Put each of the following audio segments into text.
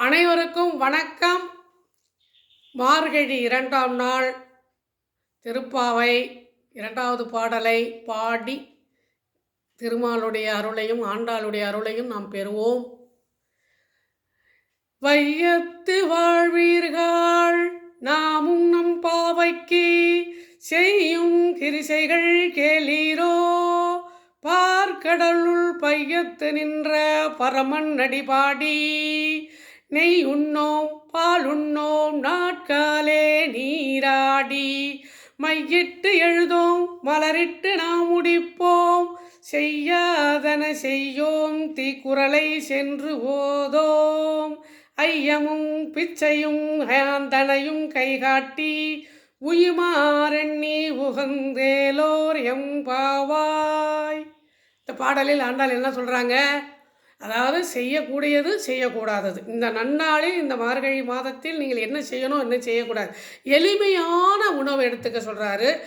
அனைவருக்கும் வணக்கம். மார்கழி இரண்டாம் நாள் திருப்பாவை இரண்டாவது பாடலை பாடி திருமாலுடைய அருளையும் ஆண்டாளுடைய அருளையும் நாம் பெறுவோம். வையத்து வாழ்வீர்கள் நாமும் நம் பாவைக்கு செய்யும் கிரிசைகள் கேளீரோ? பார்க்கடலுள் பையத்து நின்ற பரமன் அடிபாடி நெய் உண்ணோம் பால் உண்ணோம் நாட்காலே நீராடி. மையிட்டு எழுதோம் மலரிட்டு நாம் முடிப்போம். செய்யாதன செய்யோம் தீக்குறளை சென்று ஓதோம். ஐயமும் பிச்சையும் ஹயாந்தனையும் கைகாட்டி உயிமாறெண்ணி உகந்தேலோர் எம்பாவாய் இந்த பாடலில் ஆண்டாள் என்ன சொல்கிறாங்க அதாவது செய்யக்கூடியது செய்யக்கூடாதது. இந்த நன்னாளில் இந்த மார்கழி மாதத்தில் நீங்கள் என்ன செய்யணும் என்ன செய்யக்கூடாது. எளிமையான உணவு எடுத்துக்க சொல்கிறாரு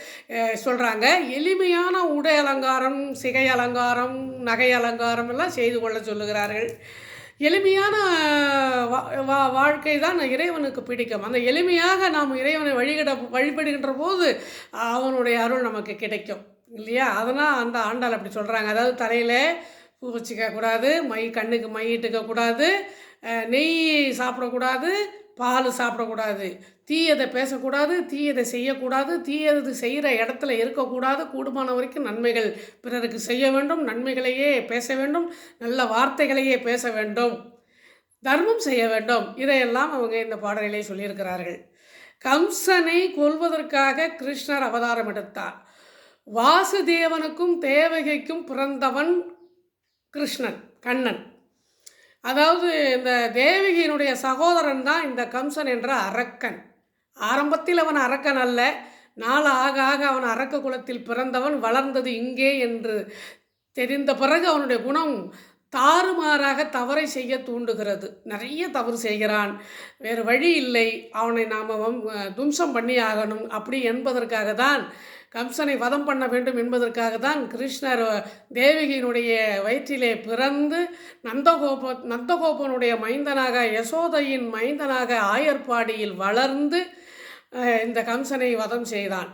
சொல்கிறாங்க எளிமையான உடை அலங்காரம் சிகை அலங்காரம் நகை அலங்காரம் எல்லாம் செய்து கொள்ள சொல்லுகிறார்கள். எளிமையான வா- வா- வாழ்க்கை தான் இறைவனுக்கு பிடிக்கும். அந்த எளிமையாக நாம் இறைவனை வழிகிட வழிபடுகின்ற போது அவனுடைய அருள் நமக்கு கிடைக்கும். இல்லையா? அதனால் அந்த ஆண்டால் அப்படி சொல்கிறாங்க அதாவது தலையில் பூ மை கண்ணுக்கு மை இட்டுக்கக்கூடாது நெய் சாப்பிடக்கூடாது பால் சாப்பிடக்கூடாது. தீயதை பேசக்கூடாது தீயதை செய்யக்கூடாது தீயது செய்கிற இடத்துல இருக்கக்கூடாது. கூடுமான வரைக்கும் நன்மைகள் பிறருக்கு செய்ய வேண்டும் நன்மைகளையே பேச வேண்டும் நல்ல வார்த்தைகளையே பேச வேண்டும் தர்மம் செய்ய வேண்டும். இதையெல்லாம் அவங்க இந்த பாடலிலே சொல்லியிருக்கிறார்கள். கம்சனை கொல்வதற்காக கிருஷ்ணர் அவதாரம் எடுத்தார். வாசுதேவனுக்கும் தேவகைக்கும் பிறந்தவன் கிருஷ்ணன் கண்ணன். அதாவது இந்த தேவகியினுடைய சகோதரன் தான் இந்த கம்சன் என்ற அரக்கன். ஆரம்பத்தில் அவன் அரக்கன் அல்ல. நாள் ஆக ஆக அவன் அரக்க குலத்தில் பிறந்தவன் வளர்ந்தது இங்கே என்று தெரிந்த பிறகு அவனுடைய குணம் தாறுமாறாக தவறை செய்ய தூண்டுகிறது. நிறைய தவறு செய்கிறான். வேறு வழி இல்லை. அவனை நாம் தும்சம் பண்ணி ஆகணும். அப்படி என்பதற்காக தான் கம்சனை வதம் பண்ண வேண்டும் என்பதற்காக தான் கிருஷ்ணர் தேவகியினுடைய வயிற்றிலே பிறந்து நந்தகோப நந்தகோபனுடைய மைந்தனாக யசோதையின் மைந்தனாக ஆயர்பாடியில் வளர்ந்து இந்த கம்சனை வதம் செய்தான்.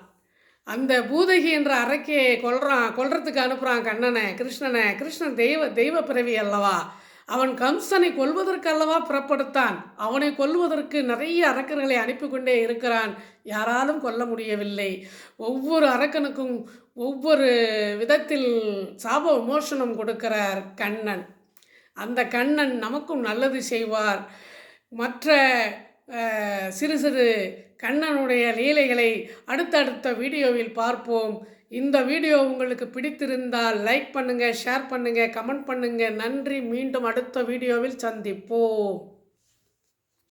அந்த பூதகி என்ற அரக்கையை கொல்றான் கொல்றதுக்கு அனுப்புகிறான் கண்ணனை கிருஷ்ணனை. கிருஷ்ணன் தெய்வ தெய்வ பிறவி அல்லவா? அவன் கம்சனை கொல்வதற்கு அல்லவா புறப்படுத்தான்? அவனை கொல்வதற்கு நிறைய அரக்கர்களை அனுப்பி கொண்டே இருக்கிறான். யாராலும் கொல்ல முடியவில்லை. ஒவ்வொரு அரக்கனுக்கும் ஒவ்வொரு விதத்தில் சாப விமோசனம் கொடுக்கிறார் கண்ணன். அந்த கண்ணன் நமக்கும் நல்லது செய்வார். மற்ற சிறு சிறு கண்ணனுடைய லீலைகளை அடுத்தடுத்த வீடியோவில் பார்ப்போம். இந்த வீடியோ உங்களுக்கு பிடித்திருந்தால் லைக் பண்ணுங்கள் ஷேர் பண்ணுங்கள் கமெண்ட் பண்ணுங்கள் நன்றி. மீண்டும் அடுத்த வீடியோவில் சந்திப்போம்.